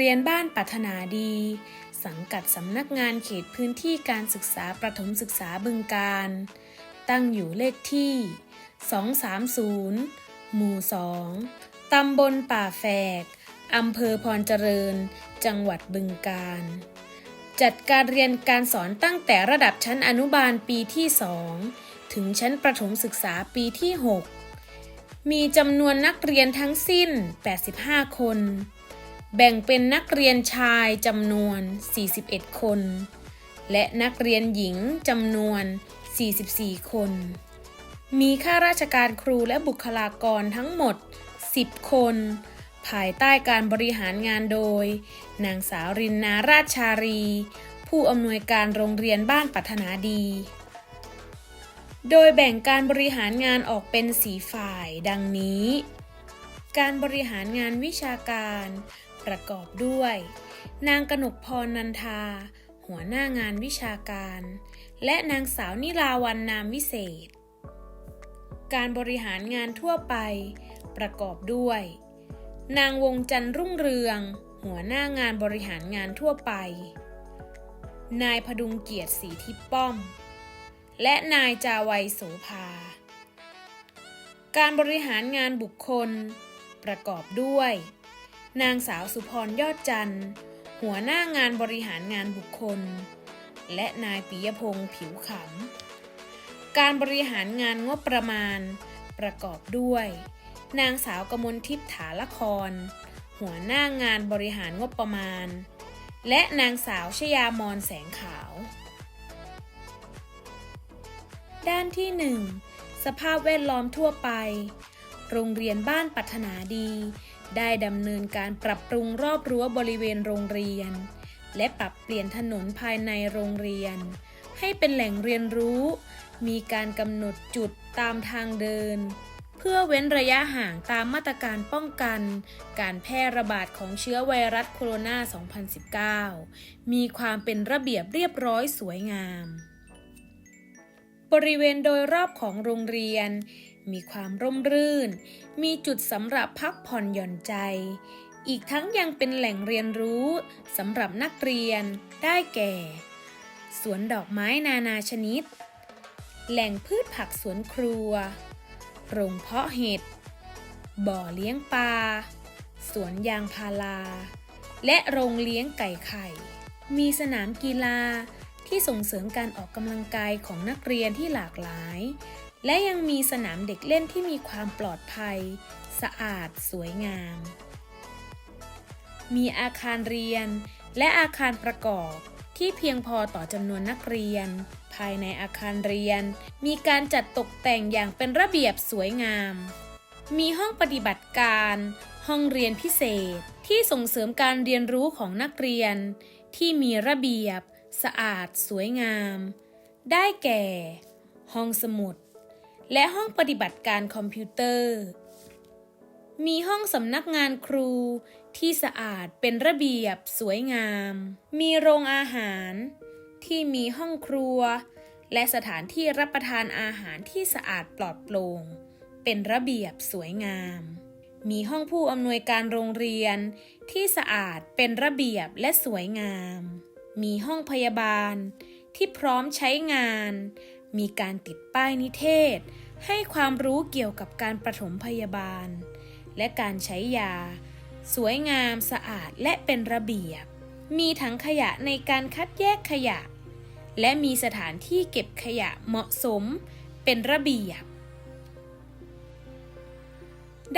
เรียนบ้านปัฒนาดี สังกัดสำนักงานเขตพื้นที่การศึกษาประถมศึกษาบึงการ ตั้งอยู่เลขที่ 230 หมู่ 2 ตำบลป่าแฝก อำเภอพรเจริญ จังหวัดบึงการ จัดการเรียนการสอนตั้งแต่ระดับชั้นอนุบาลปีที่ 2 ถึงชั้นประถมศึกษาปีที่ 6 มีจำนวนนักเรียนทั้งสิ้น 85 คน แบ่งเป็นนักเรียนชายจำนวน 41 คน และนักเรียนหญิงจำนวน 44 คน มีข้าราชการครูและบุคลากรทั้งหมด 10 คน ภายใต้การบริหารงานโดย นางสาวรินนาราชชารี ผู้อำนวยการโรงเรียนบ้านปัฒนาดี โดยแบ่งการบริหารงานออกเป็นสีฝ่ายดังนี้การบริหารงานวิชาการ ประกอบด้วย นางกนกพรนันทา หัวหน้างานวิชาการ และนางสาวนิลาวันนามวิเศษ การบริหารงานทั่วไป ประกอบด้วย นางวงจันทร์รุ่งเรือง หัวหน้างานบริหารงานทั่วไป นายพดุงเกียรติศรีทิพย์ป้อม และนายจาวัยโสภา การบริหารงานบุคคล ประกอบด้วย นางสาวสุพรยอดจันทร์ หัวหน้างานบริหารงานบุคคล และนายปิยพงศ์ผิวขำ การบริหารงานงบประมาณ ประกอบด้วย นางสาวกมลทิพย์ถาละคร หัวหน้างานบริหารงบประมาณ และนางสาวชยามอนแสงขาว ด้านที่ 1 สภาพแวดล้อมทั่วไป โรงเรียนบ้านปัฒนาดี ได้ดำเนินการปรับปรุงรอบรั้วบริเวณโรงเรียน และปรับเปลี่ยนถนนภายในโรงเรียน ให้เป็นแหล่งเรียนรู้ มีการกำหนดจุดตามทางเดิน เพื่อเว้นระยะห่างตามมาตรการป้องกัน การแพร่ระบาดของเชื้อไวรัสโคโรนา 2019 มีความเป็นระเบียบเรียบร้อยสวยงาม บริเวณโดยรอบของโรงเรียน มีความร่มรื่น มีจุดสำหรับพักผ่อนหย่อนใจ อีกทั้งยังเป็นแหล่งเรียนรู้สำหรับนักเรียนได้แก่ สวนดอกไม้นานาชนิด แหล่งพืชผักสวนครัว โรงเพาะเห็ด บ่อเลี้ยงปลา สวนยางพารา และโรงเลี้ยงไก่ไข่ มีสนามกีฬาที่ส่งเสริมการออกกำลังกายของนักเรียนที่หลากหลาย และยังมีสนามเด็กเล่นที่มีความปลอดภัย สะอาดสวยงาม มีอาคารเรียน และอาคารประกอบที่เพียงพอต่อจำนวนนักเรียน ภายในอาคารเรียน มีการจัดตกแต่งอย่างเป็นระเบียบสวยงาม มีห้องปฏิบัติการ ห้องเรียนพิเศษที่ส่งเสริมการเรียนรู้ของนักเรียน ที่มีระเบียบ สะอาดสวยงาม ได้แก่ ห้องสมุด และห้องปฏิบัติการคอมพิวเตอร์ มีห้องสำนักงานครูที่สะอาดเป็นระเบียบสวยงาม มีโรงอาหาร ที่มีห้องครัว และสถานที่รับประทานอาหารที่สะอาดปลอดโปร่ง เป็นระเบียบสวยงาม มีห้องผู้อำนวยการโรงเรียน ที่สะอาดเป็นระเบียบและสวยงาม มีห้องพยาบาล ที่พร้อมใช้งาน มีการติดป้ายนิเทศ ให้ความรู้เกี่ยวกับการประถมพยาบาล และการใช้ยา สวยงามสะอาดและเป็นระเบียบ มีถังขยะในการคัดแยกขยะ และมีสถานที่เก็บขยะเหมาะสม เป็นระเบียบ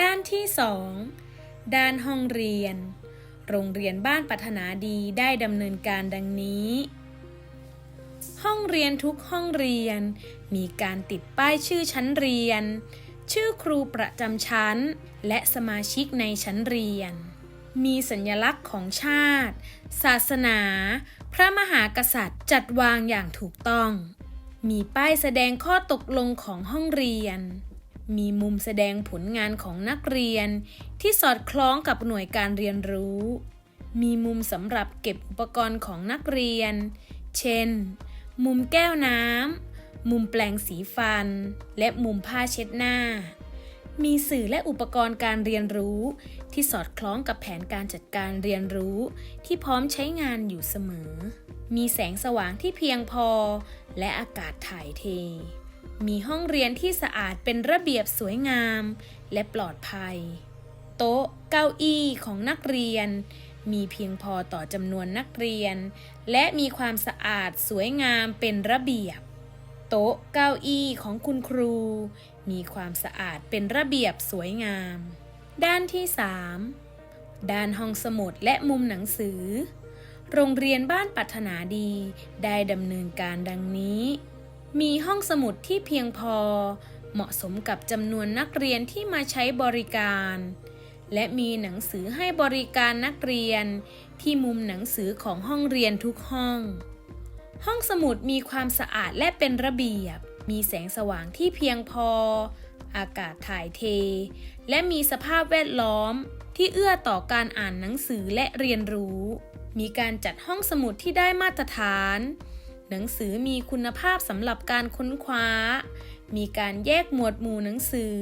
ด้านที่ 2 ด้านห้องเรียน โรงเรียนบ้านปัฒนาดีได้ดำเนินการดังนี้ ห้องเรียนทุกห้องเรียน มีการติดป้ายชื่อชั้นเรียน ชื่อครูประจำชั้น และสมาชิกในชั้นเรียน มีสัญลักษณ์ของชาติ ศาสนา พระมหากษัตริย์จัดวางอย่างถูกต้อง มีป้ายแสดงข้อตกลงของห้องเรียน มีมุมแสดงผลงานของนักเรียน ที่สอดคล้องกับหน่วยการเรียนรู้ มีมุมสำหรับเก็บอุปกรณ์ของนักเรียน เช่น มุมแก้วน้ำ มุมแปลงสีฟัน และมุมผ้าเช็ดหน้า มีสื่อและอุปกรณ์การเรียนรู้ ที่สอดคล้องกับแผนการจัดการเรียนรู้ ที่พร้อมใช้งานอยู่เสมอ มีแสงสว่างที่เพียงพอ และอากาศถ่ายเท มีห้องเรียนที่สะอาดเป็นระเบียบสวยงาม และปลอดภัย โต๊ะ เก้าอี้ของนักเรียน มีเพียงพอต่อจำนวนนักเรียน และมีความสะอาดสวยงามเป็นระเบียบ โต๊ะเก้าอี้ของคุณครู มีความสะอาดเป็นระเบียบสวยงาม ด้านที่ 3 ด้านห้องสมุดและมุมหนังสือ โรงเรียนบ้านปัถนาดีได้ดำเนินการดังนี้ มีห้องสมุดที่เพียงพอ เหมาะสมกับจำนวนนักเรียนที่มาใช้บริการ และมีหนังสือให้บริการนักเรียน ที่มุมหนังสือของห้องเรียนทุกห้อง ห้องสมุดมีความสะอาดและเป็นระเบียบ มีแสงสว่างที่เพียงพอ อากาศถ่ายเท และมีสภาพแวดล้อมที่เอื้อต่อการอ่านหนังสือและเรียนรู้ มีการจัดห้องสมุดที่ได้มาตรฐาน หนังสือมีคุณภาพสำหรับการค้นคว้า มีการแยกหมวดหมู่หนังสือ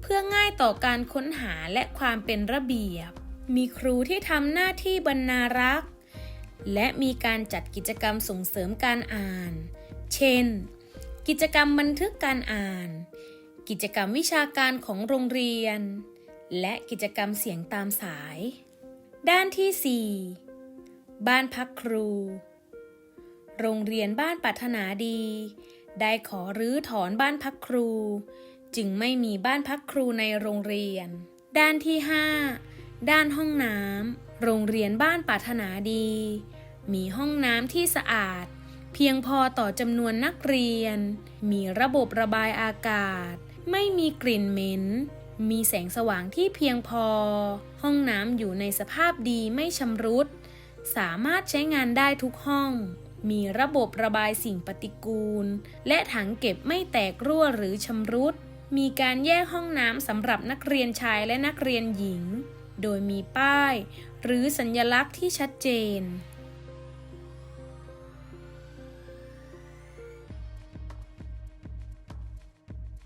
เพื่อง่ายต่อการค้นหาและความเป็นระเบียบ มีครูที่ทำหน้าที่บรรณารักษ์ และมีการจัดกิจกรรมส่งเสริมการอ่าน เช่น กิจกรรมบันทึกการอ่าน กิจกรรมวิชาการของโรงเรียน และกิจกรรมเสียงตามสาย ด้านที่ 4 บ้านพักครู โรงเรียนบ้านปัถนาดี ได้ขอรื้อถอนบ้านพักครู จึงไม่มีบ้านพักครูในโรงเรียน ด้านที่ 5 ด้านห้องน้ำโรงเรียนบ้านปัถนาดี มีห้องน้ำที่สะอาด เพียงพอต่อจำนวนนักเรียน มีระบบระบายอากาศ ไม่มีกลิ่นเหม็น มีแสงสว่างที่เพียงพอ ห้องน้ำอยู่ในสภาพดีไม่ชำรุด สามารถใช้งานได้ทุกห้อง มีระบบระบายสิ่งปฏิกูล และถังเก็บไม่แตกรั่วหรือชำรุด มีการแยกห้องน้ำสำหรับนักเรียนชายและนักเรียนหญิง โดยมีป้าย หรือสัญลักษณ์ที่ชัดเจน